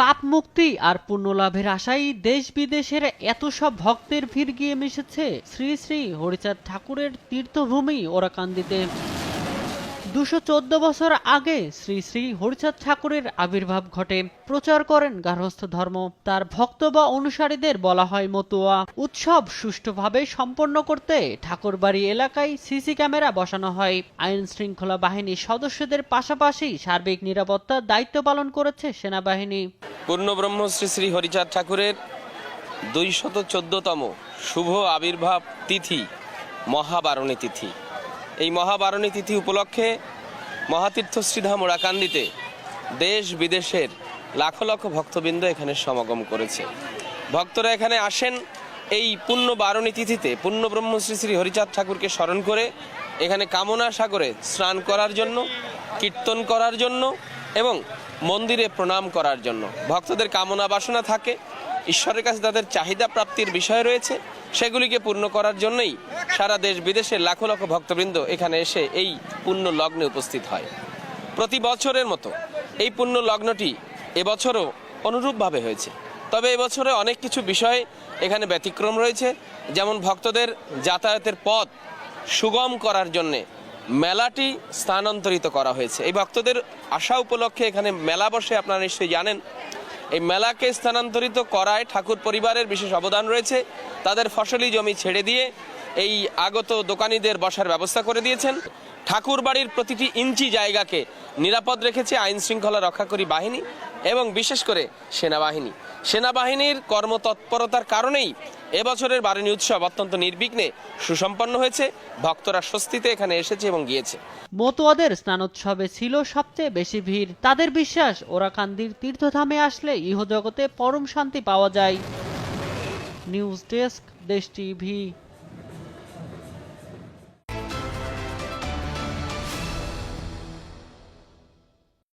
পাপ মুক্তি আর পুণ্য লাভের আশায় দেশ বিদেশের এত সব ভক্তের ভিড় গিয়ে মিশেছে। শ্রী শ্রী হরিচাঁদ ঠাকুরের তীর্থভূমি ওরাকান্দিতে। দুশো চোদ্দ বছর আগে শ্রী শ্রী হরিচাঁদ ঠাকুরের আবির্ভাব ঘটে। প্রচার করেন গার্হস্থ ধর্ম। তার ভক্ত বা অনুসারীদের বলা হয় মতুয়া। উৎসব সুষ্ঠুভাবে সম্পন্ন করতে ঠাকুরবাড়ি এলাকায় সিসি ক্যামেরা বসানো হয়। আইন শৃঙ্খলা বাহিনীর সদস্যদের পাশাপাশি সার্বিক নিরাপত্তার দায়িত্ব পালন করেছে সেনাবাহিনী। পূর্ণব্রহ্ম শ্রী শ্রী হরিচাঁদ ঠাকুরের দুইশত চোদ্দতম শুভ আবির্ভাব তিথি, মহাবারণী তিথি। এই মহাবারণী তিথি উপলক্ষে মহাতীর্থ শ্রীধাম ওরাকান্দিতে দেশ বিদেশের লাখো লক্ষ ভক্তবৃন্দ এখানে সমাগম করেছে। ভক্তরা এখানে আসেন এই পুণ্য বারণী তিথিতে। পুণ্য ব্রহ্ম শ্রী শ্রী হরিচাঁদ ঠাকুরকে স্মরণ করে এখানে কামনা সাগরে স্নান করার জন্য, কীর্তন করার জন্য এবং মন্দিরে প্রণাম করার জন্য। ভক্তদের কামনা বাসনা থাকে। ঈশ্বরের কাছে তাদের চাহিদা প্রাপ্তির বিষয় রয়েছে। সেগুলিকে পূর্ণ করার জন্যই সারা দেশ বিদেশের লাখো লক্ষ ভক্তবৃন্দ এখানে এসে এই পুণ্য লগ্নে উপস্থিত হয়। প্রতি বছরের মতো এই পুণ্য লগ্নটি এবছরও অনুরূপভাবে হয়েছে। তবে এবছরে অনেক কিছু বিষয় এখানে ব্যতিক্রম রয়েছে, যেমন ভক্তদের যাতায়াতের পথ সুগম করার জন্যে মেলাটি স্থানান্তরিত করা হয়েছে। এই ভক্তদের আশা উপলক্ষে এখানে মেলা বসে আপনারা নিশ্চয়ই জানেন। এই মেলাকে স্থানান্তরিত করায় ঠাকুর পরিবারের বিশেষ অবদান রয়েছে। তাদের ফসলি জমি ছেড়ে দিয়ে এই আগত দোকানীদের বসার ব্যবস্থা করে দিয়েছেন। ঠাকুর বাড়ির প্রতিটি ইঞ্চি জায়গাকে নিরাপদ রেখেছে আইন শৃঙ্খলা রক্ষাকারী বাহিনী এবং বিশেষ করে সেনাবাহিনী। সেনাবাহিনীর কর্মতৎপরতার কারণেই এবছরের বারণী উৎসব অত্যন্ত নির্বিঘ্নে সুসম্পন্ন হয়েছে। ভক্তরা স্বস্তিতে এখানে এসেছে এবং গিয়েছে। মতুয়াদের স্নানোৎসবে ছিল সবচেয়ে বেশি ভিড়। তাদের বিশ্বাস, ওরাকান্দির তীর্থধামে আসলে ইহজগতে পরম শান্তি পাওয়া যায়। News desk Desh TV.